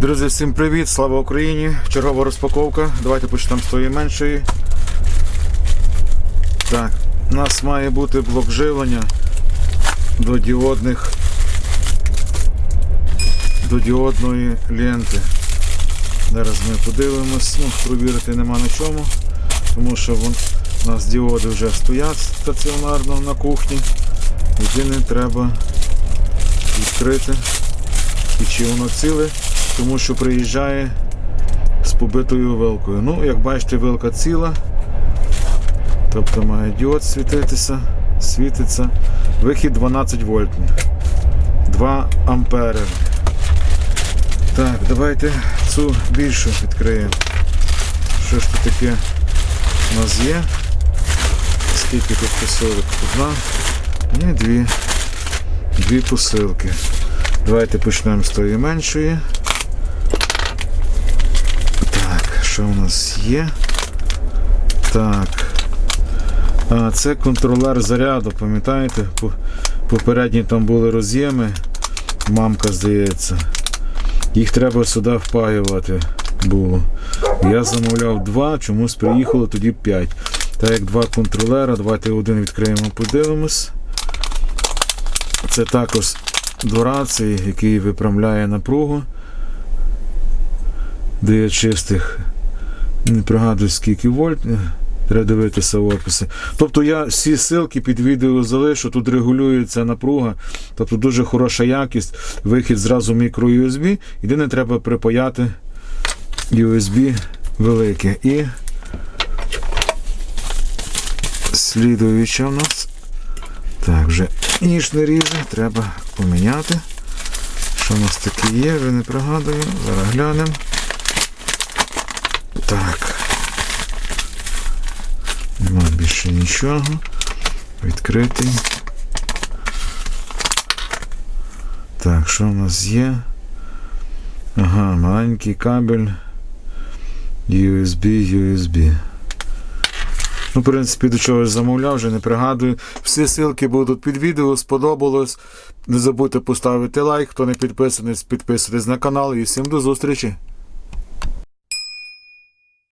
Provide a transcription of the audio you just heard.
Друзі, всім привіт! Слава Україні! Чергова розпаковка. Давайте почнемо з тої меншої. Так, у нас має бути блок живлення до діодних до діодної ленти. Зараз ми подивимось, ну, провірити нема на чому, тому що вон, у нас діоди вже стоять стаціонарно на кухні. Єдине треба відкрити і чи воно ціле, тому що приїжджає з побитою вилкою. Ну, як бачите, вилка ціла, тобто має діод світитися, світиться. Вихід 12 вольтний, 2 ампери. Так, давайте цю більшу відкриємо. Що ж тут таке у нас є? Скільки тут посилок? Одна? Ні, дві. Дві посилки. Давайте почнемо з тої меншої. Так, що у нас є? Так. А, це контролер заряду, пам'ятаєте? Попередні там були роз'єми. Мамка, здається. Їх треба сюди впаювати було. Я замовляв два, чомусь приїхало тоді 5. Так як два контролера, давайте один відкриємо, подивимось. Це також до рації, який виправляє напругу. Дає чистих, не пригадую скільки вольт. Треба дивитися в описі. Тобто я всі ссылки під відео залишу, тут регулюється напруга, тобто дуже хороша якість, вихід зразу мікро USB. Єдине треба припаяти USB велике. І слідуюча в нас. Так, вже ніж не ріже, треба поміняти. Що у нас таке є, вже не пригадую. Зараз глянемо. Так. Нема більше нічого. Відкритий. Так, що у нас є? Ага, маленький кабель. USB, USB. Ну, в принципі, до чогось замовляв, вже не пригадую. Всі ссылки будуть під відео, сподобалось. Не забудьте поставити лайк, хто не підписаний, підписуйтесь на канал і всім до зустрічі!